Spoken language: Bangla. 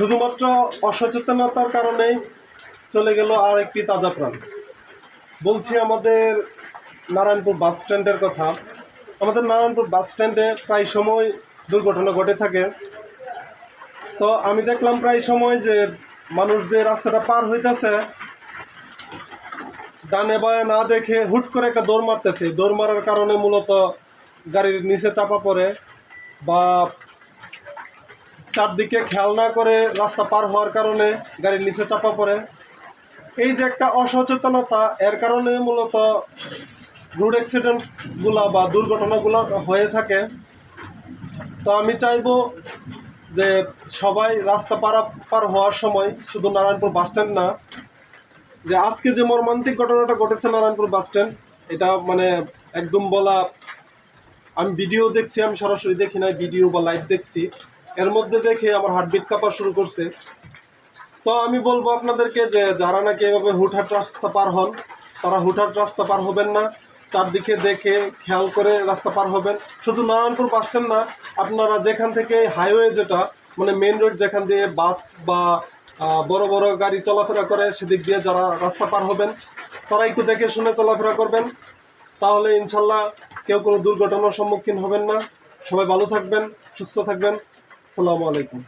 শুধুমাত্র অসচেতনতার কারণেই চলে গেল আর একটি তাজা প্রাণ। বলছি আমাদের নারায়ণপুর বাস স্ট্যান্ডের কথা। আমাদের নারায়ণপুর বাস স্ট্যান্ডে প্রায় সময় দুর্ঘটনা ঘটে থাকে। তো আমি দেখলাম প্রায় সময় যে মানুষ যে রাস্তাটা পার হইতেছে, ডানে বায়ে না দেখে হুট করে একটা দৌড় মারতেছে। দৌড় মারার কারণে মূলত গাড়ির নিচে চাপা পড়ে বা চারদিকে খেয়াল না করে রাস্তা পার হওয়ার কারণে গাড়ির নিচে চাপা পড়ে। এই যে একটা অসচেতনতা, এর কারণে মূলত রোড অ্যাক্সিডেন্টগুলা বা দুর্ঘটনাগুলো হয়ে থাকে। তো আমি চাইব যে সবাই রাস্তা পারা, পার হওয়ার সময় শুধু নারায়ণপুর বাস স্ট্যান্ড না, যে আজকে যে মর্মান্তিক ঘটনাটা ঘটেছে নারায়ণপুর বাস স্ট্যান্ড এটা মানে একদম বলা, আমি ভিডিও দেখছি, আমি সরাসরি দেখি না ভিডিও বা লাইভ দেখছি। এর মধ্যে দেখে আমার হার্টবিট কাঁপা শুরু করছে। তো আমি বলব আপনাদেরকে যে, যারা নাকি এভাবে হুটহাট রাস্তা পার হন, তারা হুটহাট রাস্তা পার হবেন না। চারদিকে দেখে খেয়াল করে রাস্তা পার হবেন। শুধু নারায়ণপুর বাস না, আপনারা যেখান থেকে হাইওয়ে যেটা মানে মেন রোড যেখান দিয়ে বাস বা বড় বড় গাড়ি চলাফেরা করে, সেদিক দিয়ে যারা রাস্তা পার হবেন, তারা একটু দেখে শুনে চলাফেরা করবেন। তাহলে ইনশাল্লাহ কেউ কোনো দুর্ঘটনার সম্মুখীন হবেন না। সবাই ভালো থাকবেন, সুস্থ থাকবেন। আসসালামু আলাইকুম।